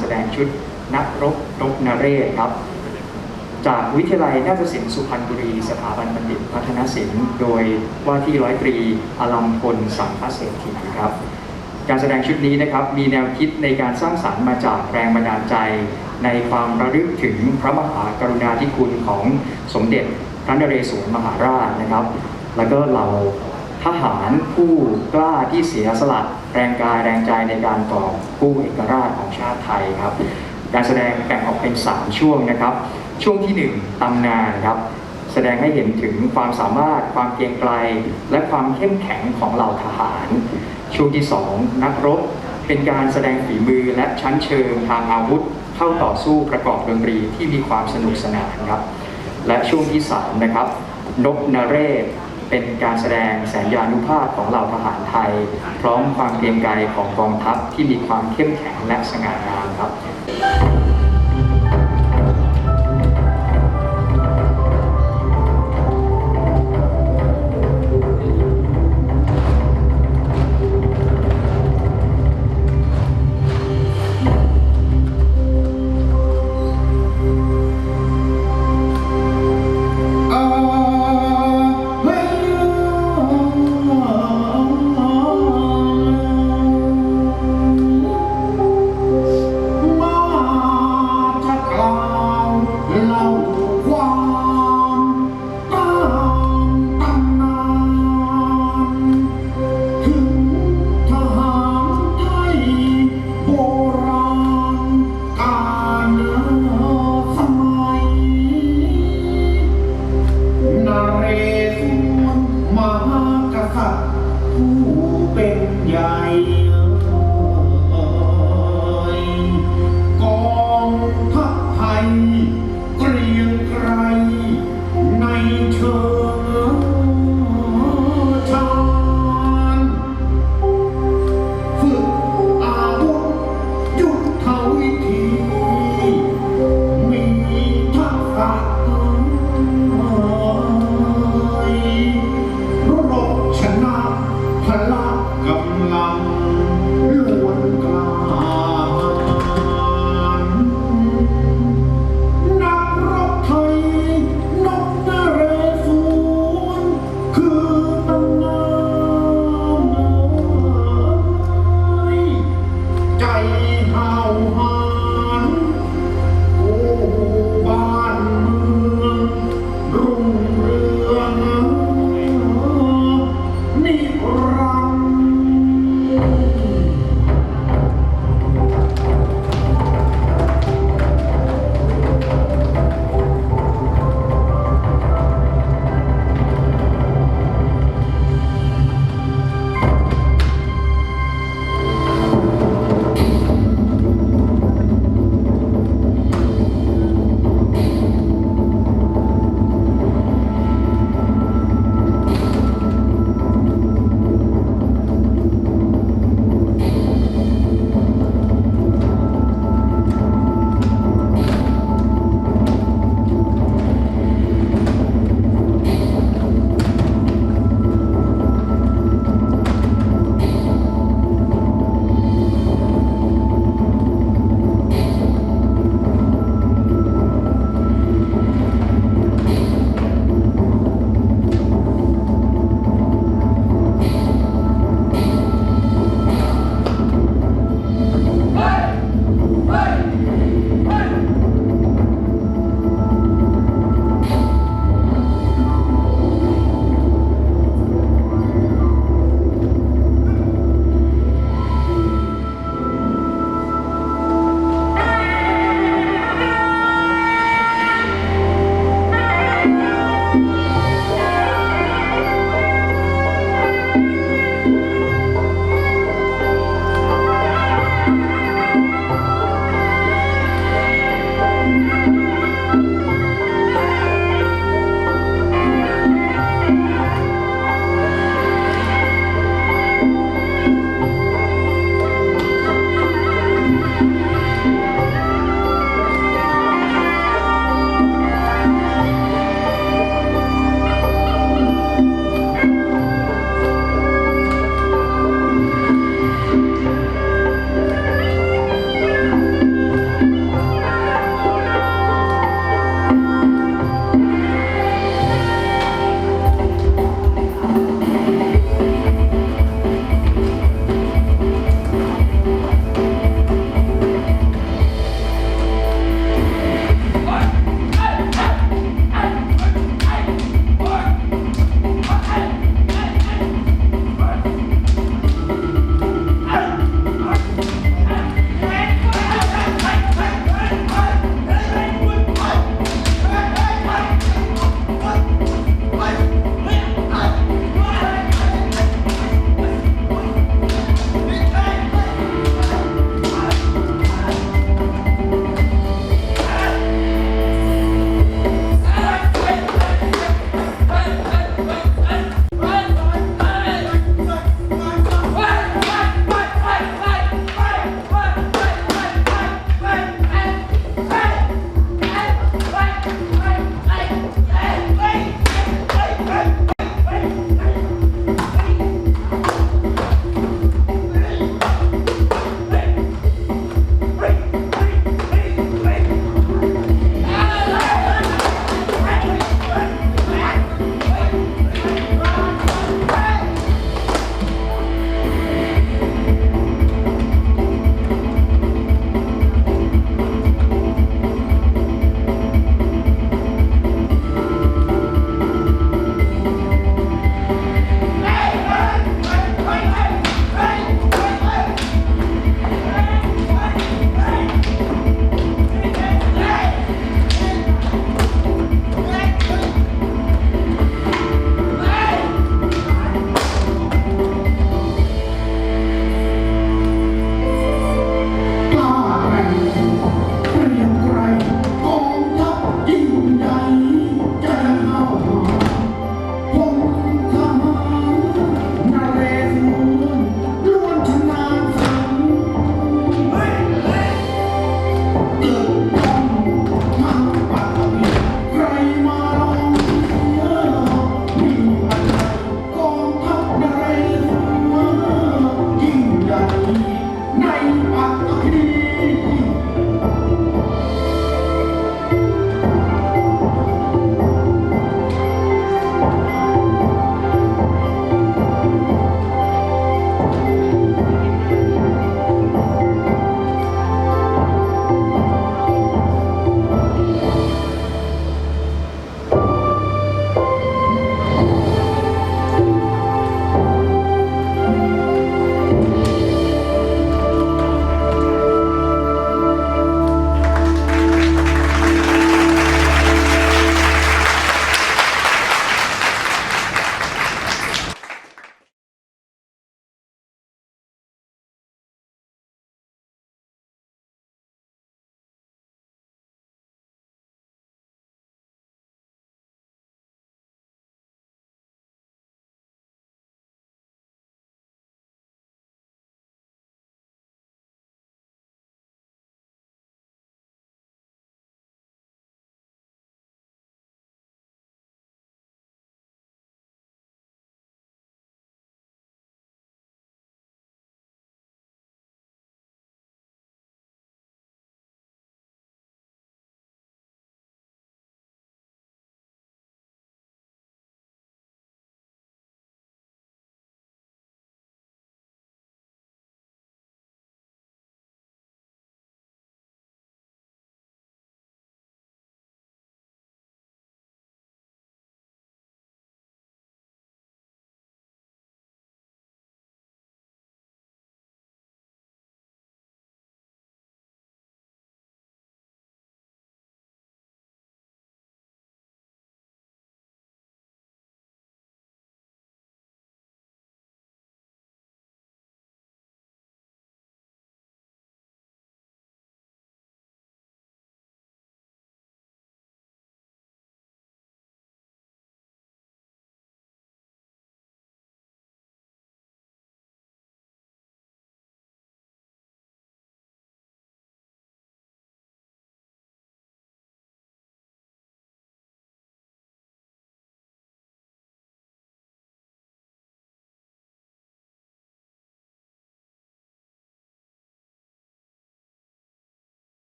แสดงชุดนักรบรบนเรศครับ จากวิทยาลัยนาฏศิลป์สุพรรณบุรี สถาบันบัณฑิตพัฒนศิลป์ โดยว่าที่ร้อยตรีอลัมพลสังคเศรษฐีครับ การแสดงชุดนี้นะครับมีแนวคิดในการสร้างสรรค์มาจากแรงบันดาลใจ ในความระลึกถึงพระมหากรุณาธิคุณของสมเด็จพระนเรศวรมหาราชนะครับ แล้วก็เหล่าทหารผู้กล้าที่เสียสละ แรงกายแรงใจในการก่อกู้เอกราชของชาติไทยครับ การแสดงแบ่งออกเป็น 3 ช่วงนะครับ ช่วงที่ 1ตำนานครับแสดงให้เห็นถึงความสามารถความเกรียงไกรและความเข้มแข็งของเหล่าทหาร ช่วงที่ 2 นักรบเป็นการแสดงฝีมือและชั้นเชิงทางอาวุธ เข้าต่อสู้ประกอบดนตรีที่มีความสนุกสนานครับ และช่วงที่ 3 นะครับ นกนเรศ เป็นการแสดงแสนยานุภาพของเหล่าทหารไทย พร้อมความเกรียงไกรของกองทัพที่มีความเข้มแข็งและสง่างามครับ